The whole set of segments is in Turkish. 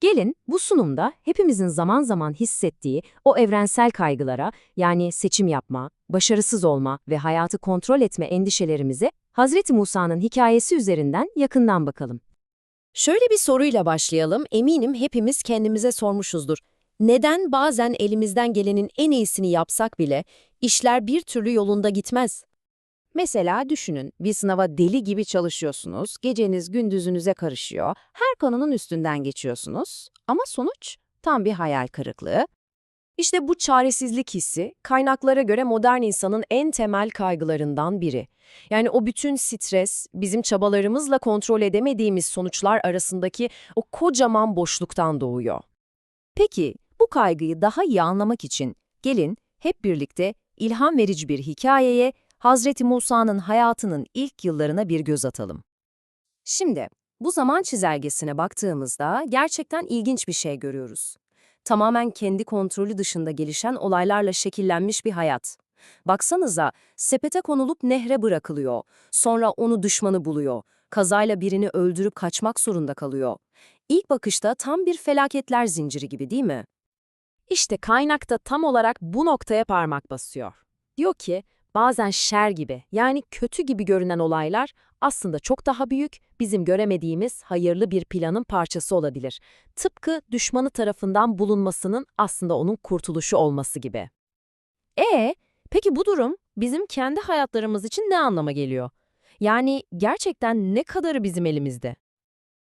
Gelin bu sunumda hepimizin zaman zaman hissettiği o evrensel kaygılara yani seçim yapma, başarısız olma ve hayatı kontrol etme endişelerimize Hazreti Musa'nın hikayesi üzerinden yakından bakalım. Şöyle bir soruyla başlayalım. Eminim hepimiz kendimize sormuşuzdur. Neden bazen elimizden gelenin en iyisini yapsak bile işler bir türlü yolunda gitmez? Mesela düşünün, bir sınava deli gibi çalışıyorsunuz, geceniz gündüzünüze karışıyor, her konunun üstünden geçiyorsunuz ama sonuç tam bir hayal kırıklığı. İşte bu çaresizlik hissi kaynaklara göre modern insanın en temel kaygılarından biri. Yani o bütün stres, bizim çabalarımızla kontrol edemediğimiz sonuçlar arasındaki o kocaman boşluktan doğuyor. Peki, bu kaygıyı daha iyi anlamak için gelin hep birlikte ilham verici bir hikayeye, Hazreti Musa'nın hayatının ilk yıllarına bir göz atalım. Şimdi bu zaman çizelgesine baktığımızda gerçekten ilginç bir şey görüyoruz. Tamamen kendi kontrolü dışında gelişen olaylarla şekillenmiş bir hayat. Baksanıza, sepete konulup nehre bırakılıyor. Sonra onu düşmanı buluyor. Kazayla birini öldürüp kaçmak zorunda kalıyor. İlk bakışta tam bir felaketler zinciri gibi değil mi? İşte kaynakta tam olarak bu noktaya parmak basıyor. Diyor ki, bazen şer gibi yani kötü gibi görünen olaylar aslında çok daha büyük, bizim göremediğimiz hayırlı bir planın parçası olabilir. Tıpkı düşmanı tarafından bulunmasının aslında onun kurtuluşu olması gibi. E, peki bu durum bizim kendi hayatlarımız için ne anlama geliyor? Yani gerçekten ne kadarı bizim elimizde?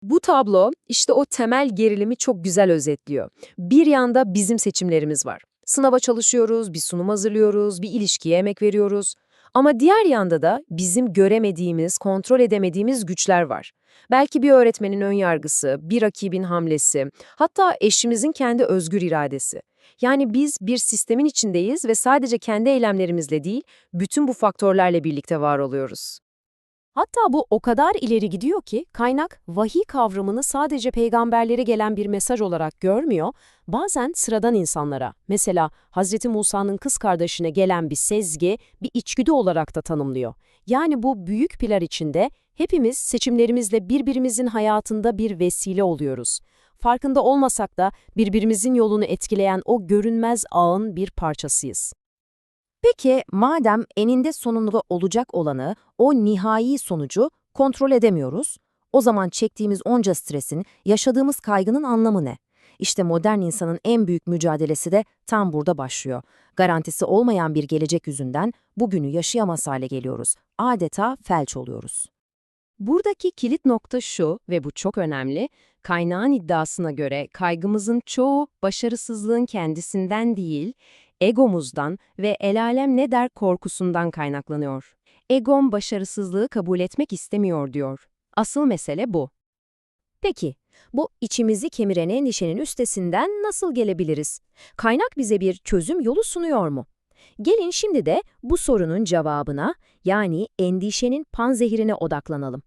Bu tablo işte o temel gerilimi çok güzel özetliyor. Bir yanda bizim seçimlerimiz var. Sınava çalışıyoruz, bir sunum hazırlıyoruz, bir ilişkiye emek veriyoruz. Ama diğer yanda da bizim göremediğimiz, kontrol edemediğimiz güçler var. Belki bir öğretmenin önyargısı, bir rakibin hamlesi, hatta eşimizin kendi özgür iradesi. Yani biz bir sistemin içindeyiz ve sadece kendi eylemlerimizle değil, bütün bu faktörlerle birlikte var oluyoruz. Hatta bu o kadar ileri gidiyor ki kaynak vahiy kavramını sadece peygamberlere gelen bir mesaj olarak görmüyor, bazen sıradan insanlara, mesela Hz. Musa'nın kız kardeşine gelen bir sezgi, bir içgüdü olarak da tanımlıyor. Yani bu büyük pilar içinde hepimiz seçimlerimizle birbirimizin hayatında bir vesile oluyoruz. Farkında olmasak da birbirimizin yolunu etkileyen o görünmez ağın bir parçasıyız. Peki madem eninde sonunda olacak olanı, o nihai sonucu kontrol edemiyoruz, o zaman çektiğimiz onca stresin, yaşadığımız kaygının anlamı ne? İşte modern insanın en büyük mücadelesi de tam burada başlıyor. Garantisi olmayan bir gelecek yüzünden bugünü yaşayamaz hale geliyoruz. Adeta felç oluyoruz. Buradaki kilit nokta şu ve bu çok önemli, kaynağın iddiasına göre kaygımızın çoğu başarısızlığın kendisinden değil, egomuzdan ve el alem ne der korkusundan kaynaklanıyor. Egom başarısızlığı kabul etmek istemiyor diyor. Asıl mesele bu. Peki, bu içimizi kemiren endişenin üstesinden nasıl gelebiliriz? Kaynak bize bir çözüm yolu sunuyor mu? Gelin şimdi de bu sorunun cevabına, yani endişenin panzehirine odaklanalım.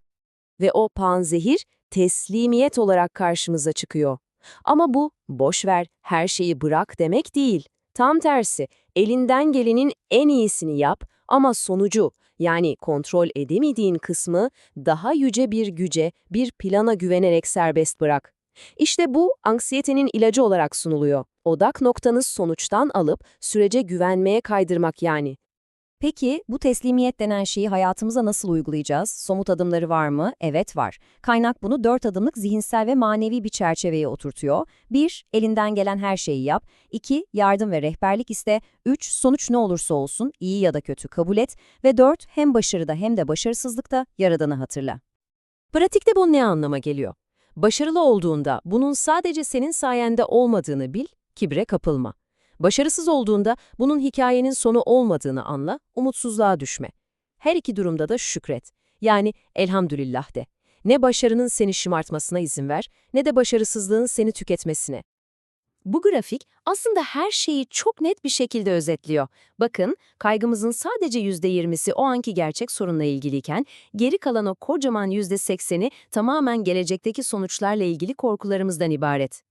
Ve o panzehir teslimiyet olarak karşımıza çıkıyor. Ama bu boş ver, her şeyi bırak demek değil. Tam tersi, elinden gelenin en iyisini yap ama sonucu, yani kontrol edemediğin kısmı daha yüce bir güce, bir plana güvenerek serbest bırak. İşte bu anksiyetenin ilacı olarak sunuluyor. Odak noktanız sonuçtan alıp sürece güvenmeye kaydırmak yani. Peki bu teslimiyet denen şeyi hayatımıza nasıl uygulayacağız? Somut adımları var mı? Evet var. Kaynak bunu dört adımlık zihinsel ve manevi bir çerçeveye oturtuyor. 1. Elinden gelen her şeyi yap. 2. Yardım ve rehberlik iste. 3. Sonuç ne olursa olsun, iyi ya da kötü kabul et. Ve 4. Hem başarıda hem de başarısızlıkta Yaradan'ı hatırla. Pratikte bu ne anlama geliyor? Başarılı olduğunda bunun sadece senin sayende olmadığını bil, kibre kapılma. Başarısız olduğunda bunun hikayenin sonu olmadığını anla, umutsuzluğa düşme. Her iki durumda da şükret. Yani elhamdülillah de. Ne başarının seni şımartmasına izin ver, ne de başarısızlığın seni tüketmesine. Bu grafik aslında her şeyi çok net bir şekilde özetliyor. Bakın, kaygımızın sadece %20'si o anki gerçek sorunla ilgiliyken, geri kalan o kocaman %80'i tamamen gelecekteki sonuçlarla ilgili korkularımızdan ibaret.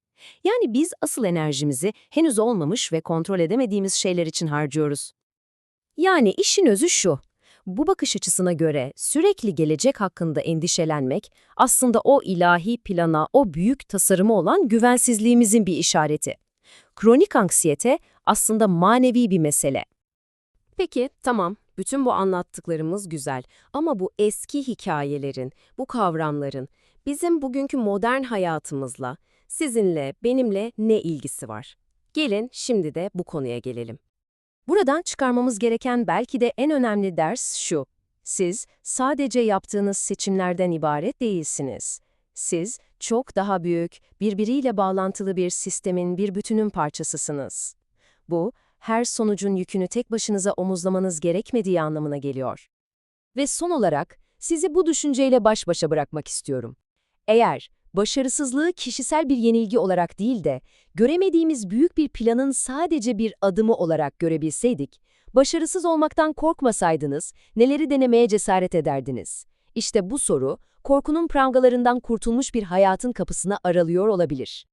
Yani biz asıl enerjimizi henüz olmamış ve kontrol edemediğimiz şeyler için harcıyoruz. Yani işin özü şu. Bu bakış açısına göre sürekli gelecek hakkında endişelenmek aslında o ilahi plana, o büyük tasarıma olan güvensizliğimizin bir işareti. Kronik anksiyete aslında manevi bir mesele. Peki, tamam. Bütün bu anlattıklarımız güzel ama bu eski hikayelerin, bu kavramların bizim bugünkü modern hayatımızla, sizinle, benimle ne ilgisi var? Gelin şimdi de bu konuya gelelim. Buradan çıkarmamız gereken belki de en önemli ders şu. Siz sadece yaptığınız seçimlerden ibaret değilsiniz. Siz çok daha büyük, birbiriyle bağlantılı bir sistemin, bir bütünün parçasısınız. Bu, her sonucun yükünü tek başınıza omuzlamanız gerekmediği anlamına geliyor. Ve son olarak sizi bu düşünceyle baş başa bırakmak istiyorum. Eğer başarısızlığı kişisel bir yenilgi olarak değil de göremediğimiz büyük bir planın sadece bir adımı olarak görebilseydik, başarısız olmaktan korkmasaydınız neleri denemeye cesaret ederdiniz? İşte bu soru, korkunun prangalarından kurtulmuş bir hayatın kapısını aralıyor olabilir.